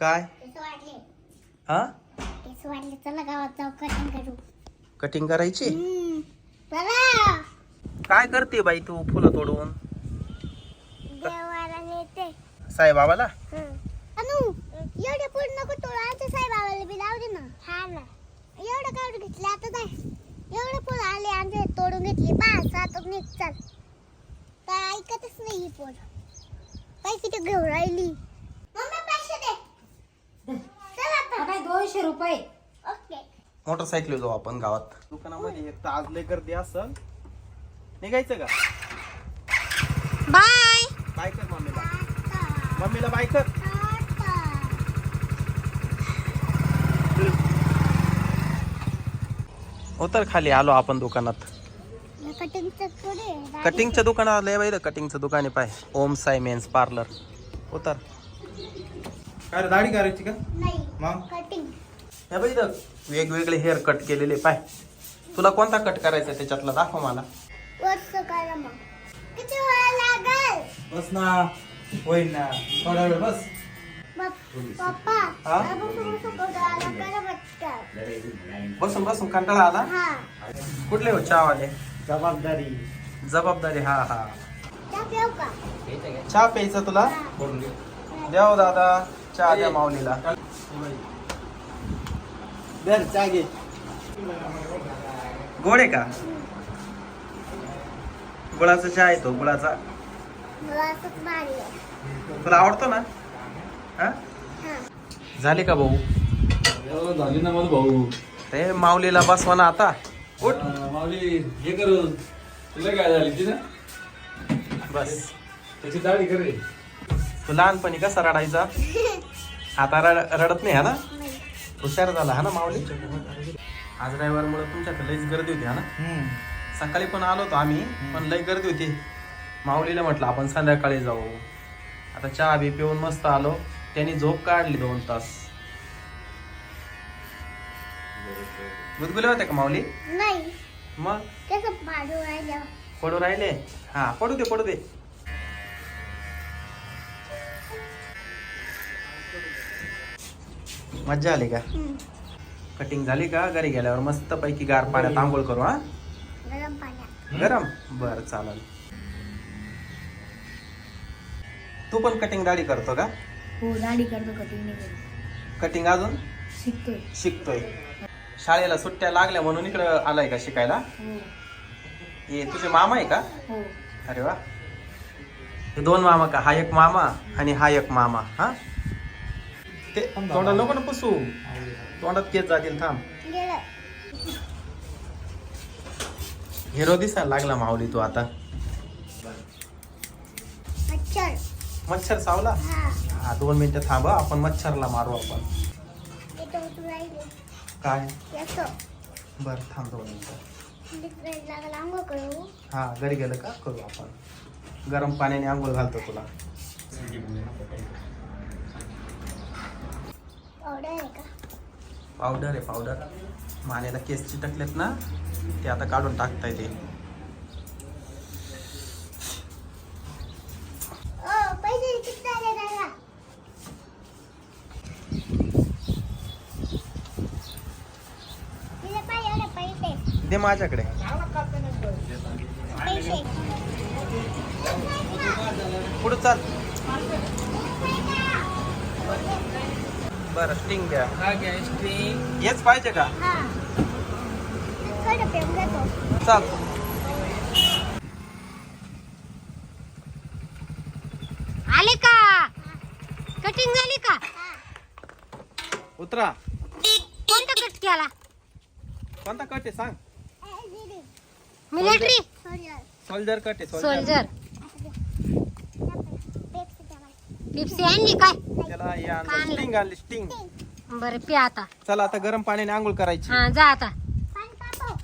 काय? हा? कटिंग करू. कटिंग करायची? काय करते बाई तू फुलं तोडून? देवाला नेते. साईबाबाला? अनु एवढे पूर्ण नको तोडा आमच्या साईबाबाला बी लावू दे ना. हा ना. एवढं काढून घेतले आता काय एवढे फुलं आले तोडून घेतली पाच सात निघ चल. काय ऐकतच नाही पोर. तर घेऊन राहिली मम्मी पैसे दे चल आता काय दोनशे रुपये. ओके मोटरसायकल जाऊ आपण गावात. दुकानामध्ये एक तर आज लय गर्दी असल. निघायचं का? बाय बाय कर मम्मीला. मम्मीला बाय कर. उतर खाली आलो आपण दुकानात. कटिंगच्या दुकानात आलंय बाई कटिंगचं दुकान आहे पाय. Om Sai men's parlour. उतर. काय रे, दाढी करायची का? नाही मग? कटिंग हे बाई इथं वेगवेगळे हेअर कट केलेले पाय. तुला कोणता कट करायचा त्याच्यातला? दाखव मला. बस ना होईल ना. थोडा वेळ बस. हा? बसून बसून कंटाळा आला? हा. कुठले हो? चहावाले. जबाबदारी. जबाबदारी हा हा. चहा प्यायचा तुला. द्या हो दादा. चहा द्या माऊलीला. दर जागे. गोड आहे का? गुळाचा चहा येतो गुळाचा. तुला आवडतो ना? हा? झाले का भाऊ? हो, झाली ना मला भाऊ. ते माऊलीला बसवा ना आता. उठ. माऊली हे करू. तुला काय झाली ती ना? बस. त्याची दाढी करे तू लहानपणी कसा रडायचा? आता रड रडत नाही हा ना. हुशार झाला हा ना माऊली? आज ड्रायव्हरमुळे तुमच्याकडे लईच गर्दी होती हा ना? सकाळी पण आलो होतो आम्ही पण लई गर्दी होती. माऊलीला म्हटलं आपण संध्याकाळी जाऊ. आता चहा बी पिऊन मस्त आलो. त्यांनी झोप काढली दोन तास. गुदगुले होते का माऊली? नाही. मग? कसं भाडू राहिलं. पडू राहिले? हा पडू दे पडू दे. मज्जा आली का. कटिंग झाली का? घरी गेल्यावर मस्त पैकी गार पाण्यात आंघोळ करू हा? गरम बर चालेल. तू पण कटिंग दाढी करतो का? हो दाढी करतो कटिंग नाही करत. कटिंग अजून? शिकतोय. शिकतोय. शाळेला सुट्ट्या लागल्या म्हणून इकडं आलाय का शिकायला? हो. हे तुझे मामा आहे का? हो. अरे वा. दोन मामा का? हा एक मामा आणि हा एक मामा हा? ते तोंडाला नको ना पुसू. तोंडात केस जातील थांब. हिरो दिसायला लागला माऊली तू आता. मच्छर. मच्छर सावला? हा. दोन मिनिटं थांब हं, आपण मच्छरला मारू आपण. काय? बर थांब दोन मिनिटं. हा घरी गेलं का? करू आपण. गरम पाण्याने आंघोळ घालतो तुला ऑर्डर आहे का पावडर आहे पावडर. मानेला केस चिटकलेत ना ते आता काढून टाकता येते दे माझ्याकडे. पुढं चाल. बरं स्टिंग द्या हेच पाहिजे का? हा. चाल. आले का? कटिंग झाली का? उतरा. कोणता कट केला? कोणता कट आहे सांग. मिलिटरी सोल्जर कट आहे सोल्जर द्या मला. पिप्सी आणली काय? त्याला हे आणलं. आणलं. स्टिंग आणली स्टिंग बरं पिया आता. चला आता गरम पाण्याने आंघोळ करायची. हा जा आता. पाणी तापव.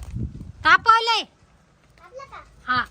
तापवलंय. तापलं का? हा.